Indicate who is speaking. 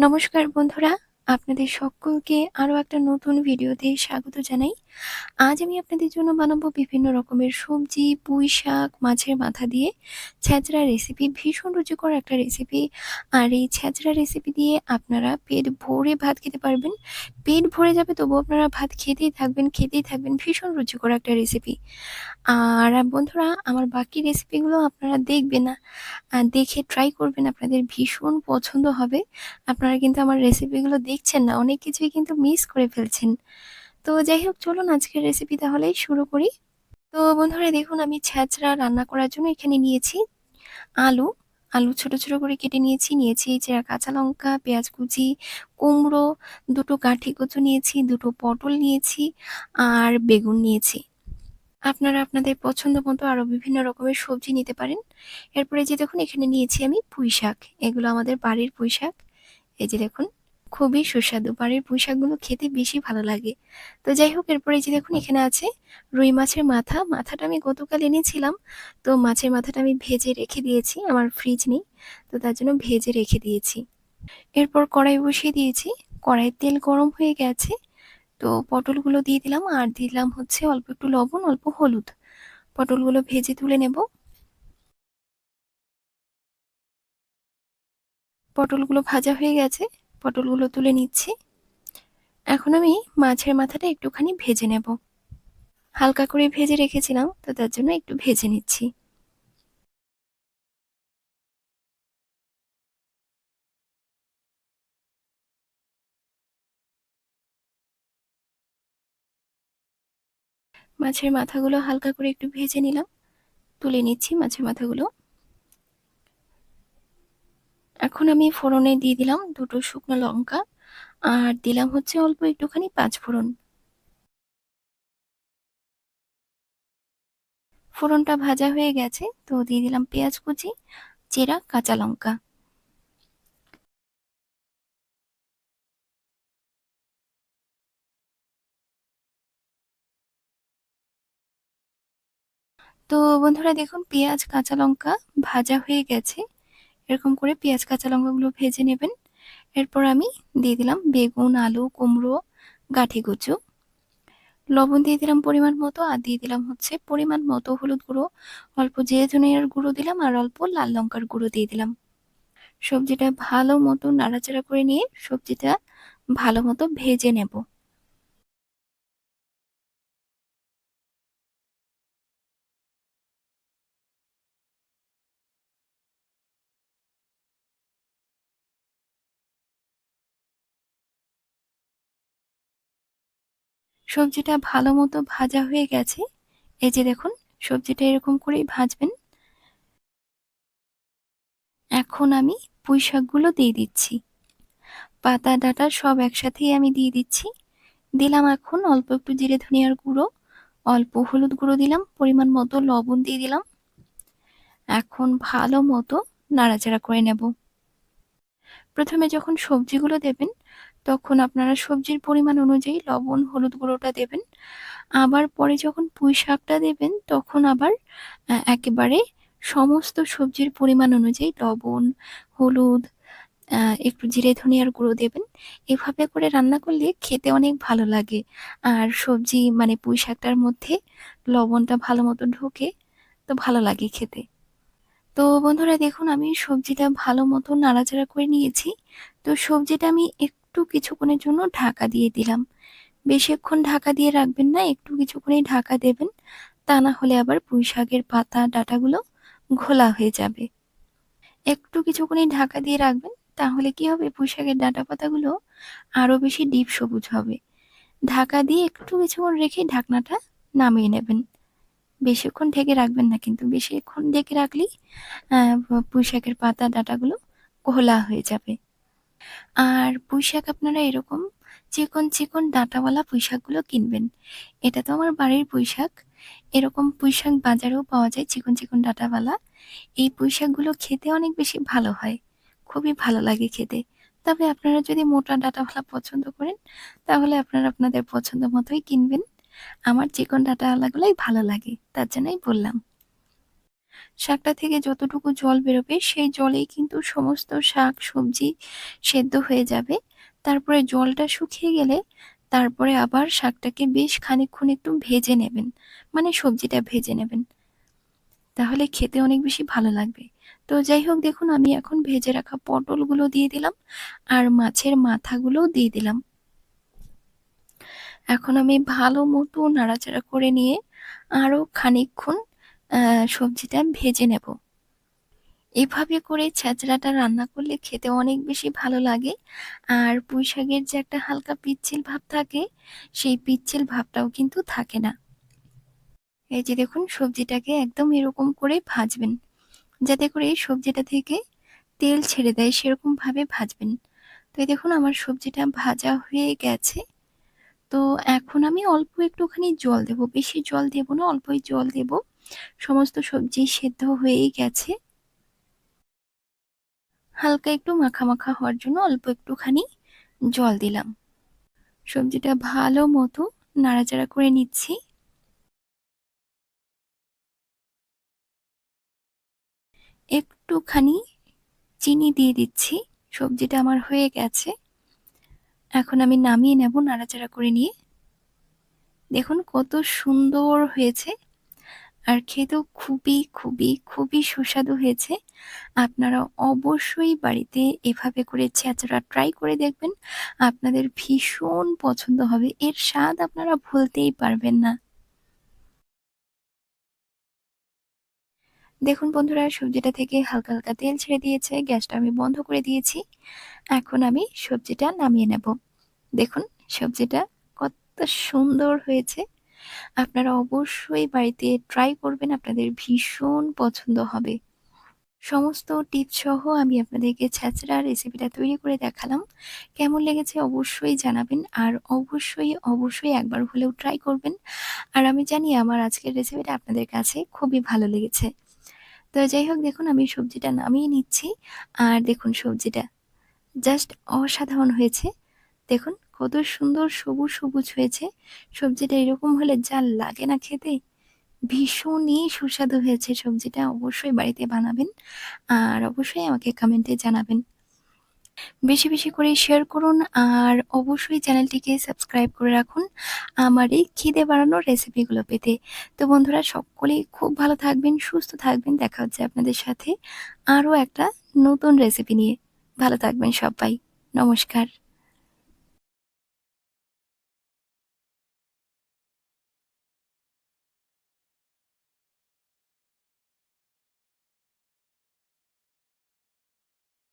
Speaker 1: নমস্কার বন্ধুরা। আপনাদের সকলকে আরও একটা নতুন ভিডিওতে স্বাগত জানাই। আজ আমি আপনাদের জন্য বানাবো বিভিন্ন রকমের সবজি, পুঁই শাক, মাছের মাথা দিয়ে ছ্যাঁচড়া রেসিপি ভীষণ রুচিকর একটা রেসিপি আর এই ছ্যাঁচড়া রেসিপি দিয়ে আপনারা পেট ভরে ভাত খেতে পারবেন। পেট ভরে যাবে তবু আপনারা ভাত খেতেই থাকবেন খেতেই থাকবেন। ভীষণ রুচিকর একটা রেসিপি আর বন্ধুরা, আমার বাকি রেসিপিগুলো আপনারা দেখবেন না। দেখে ট্রাই করবেন, আপনাদের ভীষণ পছন্দ হবে। আপনারা কিন্তু আমার রেসিপিগুলো দেখছেন না, অনেক কিছুই কিন্তু মিস করে ফেলছেন। তো যাই হোক, চলুন আজকের রেসিপি তাহলেই শুরু করি। তো বন্ধুরা, দেখুন, আমি ছ্যাঁচড়া রান্না করার জন্য এখানে নিয়েছি আলু। আলু ছোট ছোট করে কেটে নিয়েছি নিয়েছি চেরা কাঁচা লঙ্কা, পেঁয়াজ কুচি, কুমড়ো, দুটো কাঠি কচু নিয়েছি, দুটো পটল নিয়েছি আর বেগুন নিয়েছি। আপনারা আপনাদের পছন্দ মতো আরও বিভিন্ন রকমের সবজি নিতে পারেন। এরপরে যে দেখুন, এখানে নিয়েছি আমি পুঁই শাক এগুলো আমাদের বাড়ির পুঁই শাক এই যে দেখুন খুবই সুস্বাদু। বাড়ির পুঁই শাকগুলো খেতে বেশি ভালো লাগে। তো যাই হোক, এরপরে যে দেখুন, এখানে আছে রুই মাছের মাথা। মাথাটা আমি গতকাল এনেছিলাম। তো মাছের মাথাটা আমি ভেজে রেখে দিয়েছি। আমার ফ্রিজ নেই। তো তার জন্য ভেজে রেখে দিয়েছি। এরপর কড়াই বসিয়ে দিয়েছি। কড়াইয়ের তেল গরম হয়ে গেছে। তো পটলগুলো দিয়ে দিলাম। আর দিলাম হচ্ছে অল্প একটু লবণ, অল্প হলুদ। পটলগুলো ভেজে তুলে নেব। পটলগুলো ভাজা হয়ে গেছে। পটলগুলো তুলে নিচ্ছি। এখন আমি মাছের মাথাটা একটুখানি ভেজে নেব। হালকা করে ভেজে রেখেছিলাম, তো তার জন্য একটু ভেজে নিচ্ছি। মাছের মাথাগুলো হালকা করে একটু ভেজে নিলাম। তুলে নিচ্ছি মাছের মাথাগুলো। এখন আমি ফোড়নে দিয়ে দিলাম দুটো শুকনো লঙ্কা আর দিলাম হচ্ছে অল্প একটুখানি পাঁচ ফোড়ন। ফোড়নটা ভাজা হয়ে গেছে, তো দিয়ে দিলাম পেঁয়াজ কুচি, চেরা, কাঁচা লঙ্কা। তো বন্ধুরা দেখুন পেঁয়াজ, কাঁচা লঙ্কা ভাজা হয়ে গেছে। এরকম করে পেঁয়াজ, কাঁচা লঙ্কাগুলো ভেজে নেবেন। এরপর আমি দিয়ে দিলাম বেগুন, আলু, কুমড়ো, গাঠি, কুচু। লবণ দিয়ে দিলাম পরিমাণ মতো আর দিয়ে দিলাম হচ্ছে পরিমাণ মতো হলুদ গুঁড়ো। অল্প জিরে ধনিয়ার গুঁড়ো দিলাম আর অল্প লাল লঙ্কার গুঁড়ো দিয়ে দিলাম। সবজিটা ভালো মতো নাড়াচাড়া করে নিয়ে সবজিটা ভালো মতো ভেজে নেব। সবজিটা ভালো মতো ভাজা হয়ে গেছে। এই যে দেখুন, সবজিটা এরকম করেই ভাজবেন। এখন আমি পুঁই শাকগুলো দিয়ে দিচ্ছি। পাতা, ডাটা সব একসাথেই আমি দিয়ে দিচ্ছি। দিলাম এখন অল্প একটু জিরে ধনিয়ার গুঁড়ো, অল্প হলুদ গুঁড়ো দিলাম, পরিমাণ মতো লবণ দিয়ে দিলাম। এখন ভালো মতো নাড়াচাড়া করে নেব। প্রথমে যখন সবজিগুলো দেবেন, তখন আপনারা সবজির পরিমাণ অনুযায়ী লবণ, হলুদ গুঁড়োটা দেবেন। আবার পরে যখন পুঁই শাকটা দেবেন, তখন আবার একেবারে সমস্ত সবজির পরিমাণ অনুযায়ী লবণ, হলুদ একটু জিরে ধনিয়ার গুঁড়ো দেবেন। এভাবে করে রান্না করলে খেতে অনেক ভালো লাগে। আর সবজি মানে পুঁই শাকটার মধ্যে লবণটা ভালো মতো ঢোকে, তো ভালো লাগে খেতে। তো বন্ধুরা দেখুন, আমি সবজিটা ভালো মতো নাড়াচাড়া করে নিয়েছি। তো সবজিটা আমি একটু কিছুক্ষণের জন্য ঢাকা দিয়ে দিলাম। বেশিক্ষণ ঢাকা দিয়ে রাখবেন না, একটু কিছুক্ষণই ঢাকা দেবেন। তা না হলে আবার পুঁই শাকের পাতা, ডাটাগুলো ঘোলা হয়ে যাবে। একটু কিছুক্ষণই ঢাকা দিয়ে রাখবেন, তাহলে কি হবে? পুঁই শাকের ডাটা পাতাগুলো আরও বেশি ডিপ সবুজ হবে। ঢাকা দিয়ে একটু কিছুক্ষণ রেখে ঢাকনাটা নামিয়ে নেবেন। বেশিক্ষণ ঢেকে রাখবেন না, কিন্তু বেশিক্ষণ ঢেকে রাখলেই পুঁই শাকের পাতা, ডাটাগুলো ঘোলা হয়ে যাবে। আর পুঁই শাক আপনারা এরকম চিকন চিকন ডাঁটাওয়ালা পুঁই শাকগুলো কিনবেন। এটা তো আমার বাড়ির পুঁই শাক এরকম পুঁই শাক বাজারেও পাওয়া যায় চিকন চিকন ডাঁটাওয়ালা। এই পুঁই শাকগুলো খেতে অনেক বেশি ভালো হয়, খুবই ভালো লাগে খেতে। তবে আপনারা যদি মোটা ডাঁটাওয়ালা পছন্দ করেন, তাহলে আপনারা আপনাদের পছন্দ মতোই কিনবেন। আমার চিকন ডাঁটাওয়ালাগুলোই ভালো লাগে, তার জন্যই বললাম। শাকটা থেকে যতটুকু জল বেরোবে, সেই জলেই কিন্তু সমস্ত শাক, সবজি সেদ্ধ হয়ে যাবে। তারপরে জলটা শুকিয়ে গেলে তারপরে আবার শাকটাকে বেশ খানিকক্ষণ একটু ভেজে নেবেন মানে সবজিটা ভেজে নেবেন। তাহলে খেতে অনেক বেশি ভালো লাগবে। তো যাই হোক, দেখুন আমি এখন ভেজে রাখা পটলগুলো দিয়ে দিলাম, আর মাছের মাথাগুলোও দিয়ে দিলাম। এখন আমি ভালো মতো নাড়াচাড়া করে নিয়ে আরও খানিকক্ষণ সবজিটা ভেজে নেব। এভাবে করে ছেঁচড়াটা রান্না করলে খেতে অনেক বেশি ভালো লাগে। আর পুঁই শাকের যে একটা হালকা পিচ্ছিল ভাব থাকে, সেই পিচ্ছিল ভাবটাও কিন্তু থাকে না। এই যে দেখুন, সবজিটাকে একদম এরকম করে ভাজবেন। যাতে করে সবজিটা থেকে তেল ছেড়ে দেয়, সেরকমভাবে ভাজবেন। তো এই দেখুন, আমার সবজিটা ভাজা হয়ে গেছে। তো এখন আমি অল্প একটুখানি জল দেব। বেশি জল দেব না, অল্পই জল দেব। সমস্ত সবজি সেদ্ধ হয়েই গেছে। হালকা একটু মাখা মাখা হওয়ার জন্য অল্প একটুখানি জল দিলাম। সবজিটা ভালো মতো নাড়াচাড়া করে নিচ্ছি। একটুখানি চিনি দিয়ে দিচ্ছি। সবজিটা আমার হয়ে গেছে। এখন আমি নামিয়ে নেব নাড়াচাড়া করে নিয়ে। দেখুন কত সুন্দর হয়েছে। আর খেতেও খুবই খুবই খুবই সুস্বাদু হয়েছে। আপনারা অবশ্যই বাড়িতে এভাবে করে ছেঁচড়া ট্রাই করে দেখবেন। আপনাদের ভীষণ পছন্দ হবে। এর স্বাদ আপনারা ভুলতেই পারবেন না। দেখুন বন্ধুরা, সবজিটা থেকে হালকা হালকা তেল ছেড়ে দিয়েছে, গ্যাসটা আমি বন্ধ করে দিয়েছি। এখন আমি সবজিটা নামিয়ে নেব। দেখুন, সবজিটা কত সুন্দর হয়েছে। আপনারা অবশ্যই বাড়িতে ট্রাই করবেন, আপনাদের ভীষণ পছন্দ হবে। সমস্ত টিপস সহ আমি আপনাদেরকে ছ্যাঁচড়া রেসিপিটা তৈরি করে দেখালাম। কেমন লেগেছে অবশ্যই জানাবেন, আর অবশ্যই অবশ্যই একবার হলেও ট্রাই করবেন। আর আমি জানি আমার আজকের রেসিপিটা আপনাদের কাছে খুবই ভালো লেগেছে। তো যাই হোক, দেখুন আমি সবজিটা নামিয়ে নিচ্ছি। আর দেখুন সবজিটা জাস্ট অসাধারণ হয়েছে। দেখুন কত সুন্দর সবুজ সবুজ হয়েছে। সবজিটা এরকম হলে যা লাগে না খেতে, ভীষণই সুস্বাদু হয়েছে সবজিটা। অবশ্যই বাড়িতে বানাবেন। আর অবশ্যই আমাকে কমেন্টে জানাবেন। বেশি বেশি করে শেয়ার করুন আর অবশ্যই চ্যানেলটিকে সাবস্ক্রাইব করে রাখুন আমার এই খিদে বাড়ানোর রেসিপিগুলো পেতে। তো বন্ধুরা, সকলেই খুব ভালো থাকবেন, সুস্থ থাকবেন। দেখা হচ্ছে আপনাদের সাথে আরও একটা নতুন রেসিপি নিয়ে। ভালো থাকবেন সবাই। নমস্কার।